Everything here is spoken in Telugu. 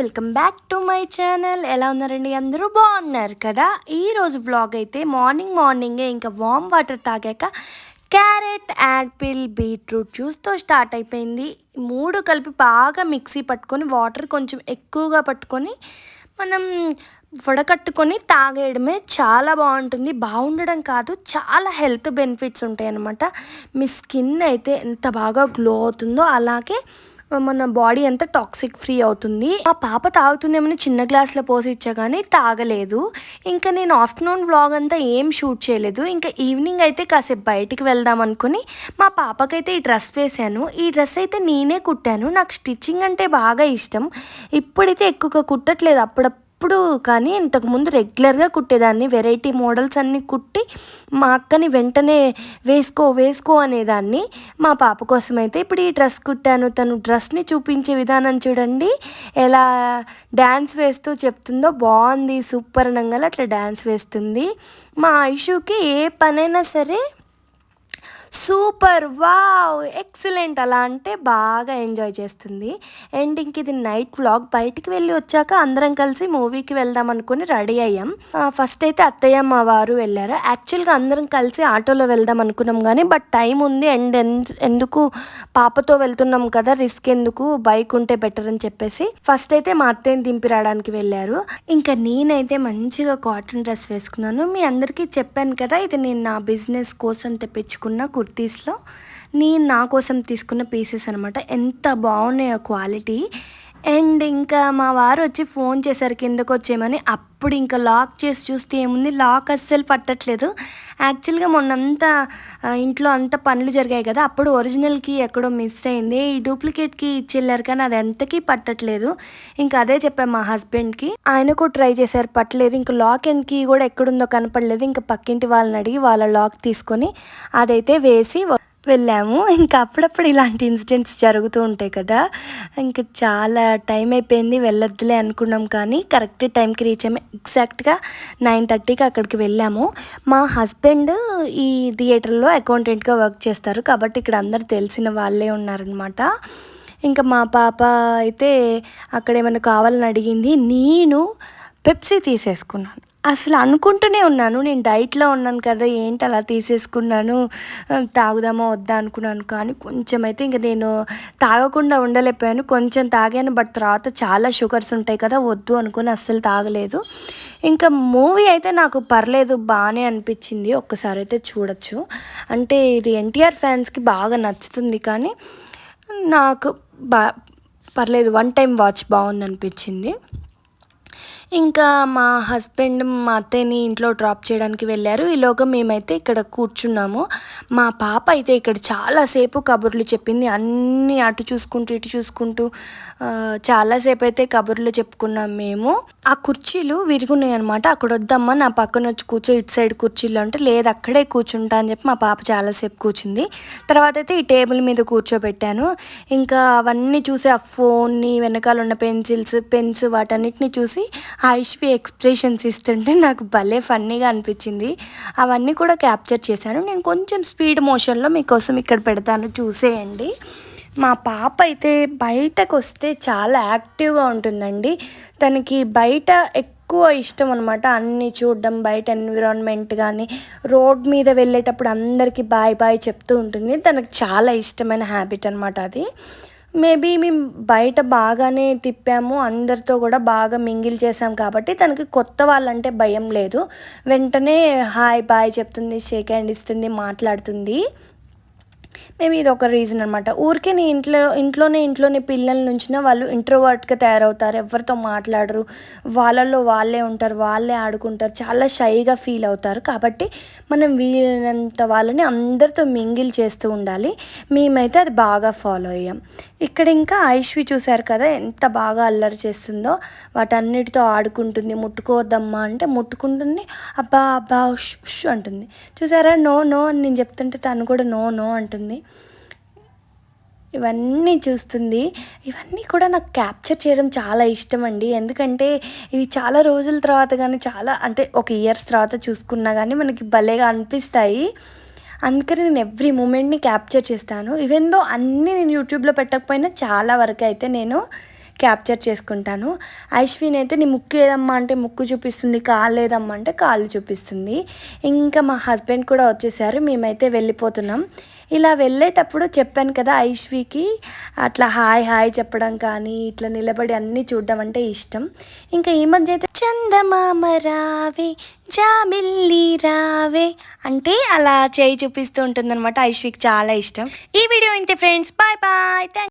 Welcome back to my channel. ఎలా ఉన్నారండి అందరూ? బాగున్నారు కదా? ఈరోజు వ్లాగ్ అయితే మార్నింగ్ మార్నింగే ఇంకా వామ్ వాటర్ తాగాక క్యారెట్ యాపిల్ బీట్రూట్ జ్యూస్తో స్టార్ట్ అయిపోయింది. మూడు కలిపి బాగా మిక్సీ పట్టుకొని వాటర్ కొంచెం ఎక్కువగా పట్టుకొని మనం వడకట్టుకొని తాగేయడమే చాలా బాగుంటుంది. బాగుండడం కాదు చాలా హెల్త్ బెనిఫిట్స్ ఉంటాయి అన్నమాట మీ స్కిన్ అయితే ఎంత బాగా గ్లో అవుతుందో అలాగే మన బాడీ అంతా టాక్సిక్ ఫ్రీ అవుతుంది. ఆ పాప తాగుతుందేమని చిన్న గ్లాస్లో పోసి ఇచ్చా కానీ తాగలేదు. ఇంకా నేను ఆఫ్టర్నూన్ వ్లాగ్ అంతా ఏం షూట్ చేయలేదు. ఇంకా ఈవినింగ్ అయితే కాసేపు బయటికి వెళ్దాం అనుకుని మా పాపకైతే ఈ డ్రెస్ వేశాను. ఈ డ్రెస్ అయితే నేనే కుట్టాను. నాకు స్టిచ్చింగ్ అంటే బాగా ఇష్టం. ఇప్పుడైతే ఎక్కువగా కుట్టట్లేదు. అప్పుడప్పుడు ఇప్పుడు కానీ ఇంతకుముందు రెగ్యులర్గా కుట్టేదాన్ని. వెరైటీ మోడల్స్ అన్నీ కుట్టి మా అక్కని వెంటనే వేసుకో వేసుకో అనేదాన్ని. మా పాప కోసం అయితే ఇప్పుడు ఈ డ్రెస్ కుట్టాను. తను డ్రెస్ని చూపించే విధానం చూడండి. ఎలా డ్యాన్స్ వేస్తూ చెప్తుందో బాగుంది. సూపర్ అనగానే అట్లా డ్యాన్స్ వేస్తుంది. మా ఐషుకి ఏ పనైనా సరే సూపర్ వావ్ ఎక్సలెంట్. అలా అంటే బాగా ఎంజాయ్ చేస్తుంది. అండ్ ఇంక ఇది నైట్ వ్లాగ్. బయటికి వెళ్ళి వచ్చాక అందరం కలిసి మూవీకి వెళ్దాం అనుకుని రెడీ అయ్యాం. ఫస్ట్ అయితే అత్తయ్య మా వారు వెళ్ళారు. యాక్చువల్గా అందరం కలిసి ఆటోలో వెళ్దాం అనుకున్నాం కానీ బట్ టైం ఉంది. అండ్ ఎందుకు పాపతో వెళ్తున్నాం కదా రిస్క్ ఎందుకు? బైక్ ఉంటే బెటర్ అని చెప్పేసి ఫస్ట్ అయితే మా అత్తయ్యని దింపి రావడానికి వెళ్ళారు. ఇంకా నేనైతే మంచిగా కాటన్ డ్రెస్ వేసుకున్నాను. మీ అందరికీ చెప్పాను కదా ఇది నేను నా బిజినెస్ కోసం తెప్పించుకున్న కుర్తీస్లో. నేను నా కోసం తీసుకున్న పీసెస్ అనమాట ఎంత బాగున్నాయో క్వాలిటీ. అండ్ ఇంకా మా వారు వచ్చి ఫోన్ చేశారు కిందకు వచ్చేయమని. అప్పుడు ఇంకా లాక్ చేసి చూస్తే ఏముంది? లాక్ అస్సలు పట్టట్లేదు. యాక్చువల్గా మొన్నంతా ఇంట్లో అంత పనులు జరిగాయి కదా. అప్పుడు ఒరిజినల్కి ఎక్కడో మిస్ అయింది. ఈ డూప్లికేట్కి ఇచ్చెళ్ళారు కానీ అది ఎంతకీ పట్టట్లేదు. ఇంకా అదే చెప్పాను మా హస్బెండ్కి ఆయనకు ట్రై చేశారు పట్టలేదు. ఇంకా లాక్ అండ్ కీ కూడా ఎక్కడుందో కనపడలేదు. ఇంకా పక్కింటి వాళ్ళని అడిగి వాళ్ళ లాక్ తీసుకొని అదైతే వేసి వెళ్ళాము. ఇంకా అప్పుడప్పుడు ఇలాంటి ఇన్సిడెంట్స్ జరుగుతూ ఉంటాయి కదా. ఇంకా చాలా టైం అయిపోయింది వెళ్ళొద్దులే అనుకున్నాం కానీ కరెక్ట్ టైంకి రీచ్ అయ్యాము. ఎగ్జాక్ట్గా నైన్ థర్టీకి అక్కడికి వెళ్ళాము. మా హస్బెండ్ ఈ థియేటర్లో అకౌంటెంట్గా వర్క్ చేస్తారు కాబట్టి ఇక్కడ అందరు తెలిసిన వాళ్ళే ఉన్నారనమాట ఇంకా మా పాప అయితే అక్కడ ఏమైనా కావాలని అడిగింది. నేను పెప్సీ తీసేసుకున్నాను. అసలు అనుకుంటూనే ఉన్నాను. నేను డైట్లో ఉన్నాను కదా ఏంటి అలా తీసేసుకున్నాను తాగుదామా వద్దా అనుకున్నాను. కానీ కొంచెం అయితే ఇంకా నేను తాగకుండా ఉండలేకపోయాను. కొంచెం తాగాను బట్ తర్వాత చాలా షుగర్స్ ఉంటాయి కదా వద్దు అనుకుని అస్సలు తాగలేదు. ఇంకా మూవీ అయితే నాకు పర్లేదు బాగానే అనిపించింది. ఒక్కసారి అయితే చూడొచ్చు. అంటే ఇది ఎన్టీఆర్ ఫ్యాన్స్కి బాగా నచ్చుతుంది కానీ నాకు బా పర్లేదు. వన్ టైం వాచ్ బాగుంది అనిపించింది ఇంకా మా హస్బెండ్ మా అత్తయ్యని ఇంట్లో డ్రాప్ చేయడానికి వెళ్ళారు. ఈలోగా మేమైతే ఇక్కడ కూర్చున్నాము. మా పాప అయితే ఇక్కడ చాలాసేపు కబుర్లు చెప్పింది. అన్నీ అటు చూసుకుంటూ ఇటు చూసుకుంటూ చాలాసేపు అయితే కబుర్లు చెప్పుకున్నాం మేము. ఆ కుర్చీలు విరిగున్నాయి అనమాట అక్కడ వద్దమ్మా నా పక్కన వచ్చి కూర్చో ఇటు సైడ్ కుర్చీలు అంటే లేదు అక్కడే కూర్చుంటా అని చెప్పి మా పాప చాలాసేపు కూర్చుంది. తర్వాత అయితే ఈ టేబుల్ మీద కూర్చోబెట్టాను. ఇంకా అవన్నీ చూసి ఆ ఫోన్ని వెనకాల ఉన్న పెన్సిల్స్ పెన్స్ వాటన్నిటిని చూసి ఆయుష్వి ఎక్స్ప్రెషన్స్ ఇస్తుంటే నాకు భలే ఫన్నీగా అనిపించింది. అవన్నీ కూడా క్యాప్చర్ చేశాను. నేను కొంచెం స్పీడ్ మోషన్లో మీకోసం ఇక్కడ పెడతాను. చూసేయండి. మా పాప అయితే బయటకు వస్తే చాలా యాక్టివ్గా ఉంటుందండి. తనకి బయట ఎక్కువ ఇష్టం అనమాట అన్నీ చూడడం బయట ఎన్విరాన్మెంట్ కానీ రోడ్ మీద వెళ్ళేటప్పుడు అందరికీ బాయ్ బాయ్ చెప్తూ ఉంటుంది. తనకు చాలా ఇష్టమైన హ్యాబిట్ అనమాట అది. మేబీ మేము బయట బాగానే తిప్పాము అందరితో కూడా బాగా మింగిల్ చేసాం కాబట్టి తనకి కొత్త వాళ్ళంటే భయం లేదు. వెంటనే హాయ్ బాయ్ చెప్తుంది షేక్ హ్యాండ్ ఇస్తుంది మాట్లాడుతుంది. మేము ఇది ఒక రీజన్ అనమాట ఊరికే నీ ఇంట్లో ఇంట్లోనే ఇంట్లోనే పిల్లల నుంచిన వాళ్ళు ఇంట్రోవర్ట్గా తయారవుతారు. ఎవరితో మాట్లాడరు. వాళ్ళల్లో వాళ్ళే ఉంటారు వాళ్ళే ఆడుకుంటారు. చాలా షైగా ఫీల్ అవుతారు. కాబట్టి మనం వీలైనంత వాళ్ళని అందరితో మింగిల్ చేస్తూ ఉండాలి. మేమైతే అది బాగా ఫాలో అయ్యాం. ఇక్కడ ఇంకా ఐష్వి చూశారు కదా ఎంత బాగా అల్లరి చేస్తుందో. వాటన్నిటితో ఆడుకుంటుంది ముట్టుకోవద్దమ్మా అంటే ముట్టుకుంటుంది. అబ్బా అబ్బా ఉష్ అంటుంది. చూసారా? నో నో అని నేను చెప్తుంటే తను కూడా నో నో అంటుంది. ఇవన్నీ చూస్తుంది. ఇవన్నీ కూడా నాకు క్యాప్చర్ చేయడం చాలా ఇష్టం అండి ఎందుకంటే ఇవి చాలా రోజుల తర్వాత కానీ చాలా అంటే ఒక ఇయర్స్ తర్వాత చూసుకున్నా కానీ మనకి భలేగా అనిపిస్తాయి. అందుకని నేను ఎవ్రీ మూమెంట్ని క్యాప్చర్ చేస్తాను. ఈవెన్ దో అన్నీ నేను యూట్యూబ్లో పెట్టకపోయినా చాలా వరకు అయితే నేను క్యాప్చర్ చేసుకుంటాను. ఐశ్విని అయితే నీ ముక్కు ఏదమ్మా అంటే ముక్కు చూపిస్తుంది కాలు ఏదమ్మా అంటే కాళ్ళు చూపిస్తుంది. ఇంకా మా హస్బెండ్ కూడా వచ్చేసారు మేమైతే వెళ్ళిపోతున్నాం. ఇలా వెళ్ళేటప్పుడు చెప్పాను కదా ఐశ్వికి అట్లా హాయ్ హాయ్ చెప్పడం కానీ ఇట్లా నిలబడి అన్నీ చూడడం అంటే ఇష్టం. ఇంకా ఈ మధ్య అయితే చందమామ రావే జామిల్లి రావే అంటే అలా చేయి చూపిస్తూ ఉంటుందన్నమాట అనమాట చాలా ఇష్టం. ఈ వీడియో ఇంతే ఫ్రెండ్స్ బాయ్ బాయ్ థ్యాంక్